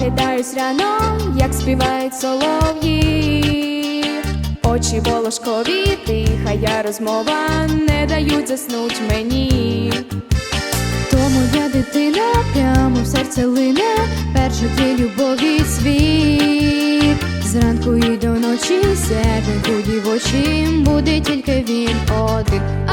Прокидаюсь рано, як співають солов'ї, очі волошкові, тиха я розмова, не дають заснуть мені. То моя дитина прямо в серце лине, перша твій любові світ. Зранку і до ночі серденьку дівочі буде тільки він один.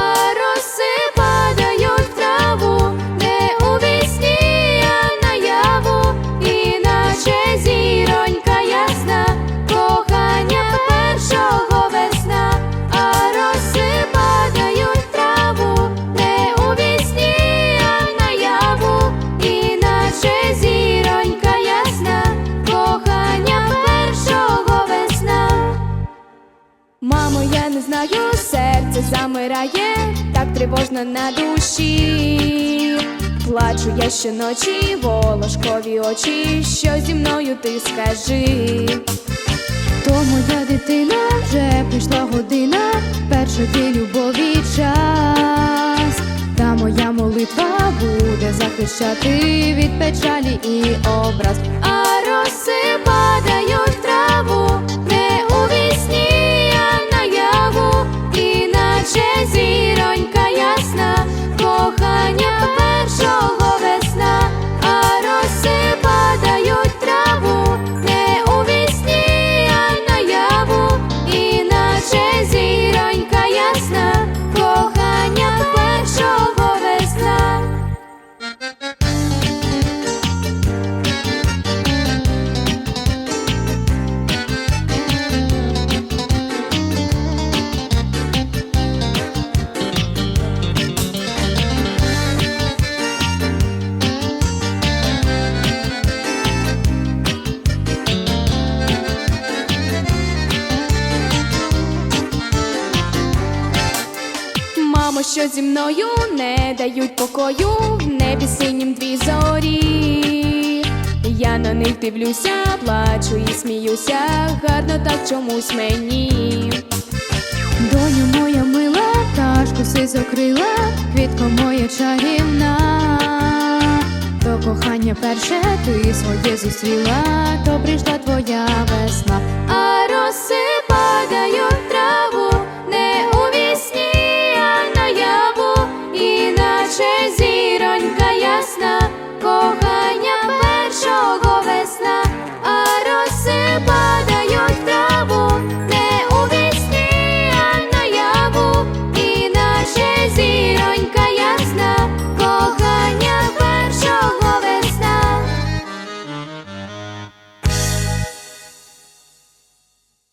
Мамо, я не знаю, серце замирає, так тривожно на душі. Плачу я щоночі, волошкові очі, що зі мною ти скажи. То моя дитина вже прийшла година, твій любові час. Та моя молитва буде захищати від печалі і образ. А роси Мамо, що зі мною не дають покою, в небі синім дві зорі. Я на них дивлюся, плачу і сміюся, гарно так чомусь мені. Доню моя мила, пташку сизокрила, квітко моя чарівна. То кохання перше ти своє зустріла, то прийшла твоя весна.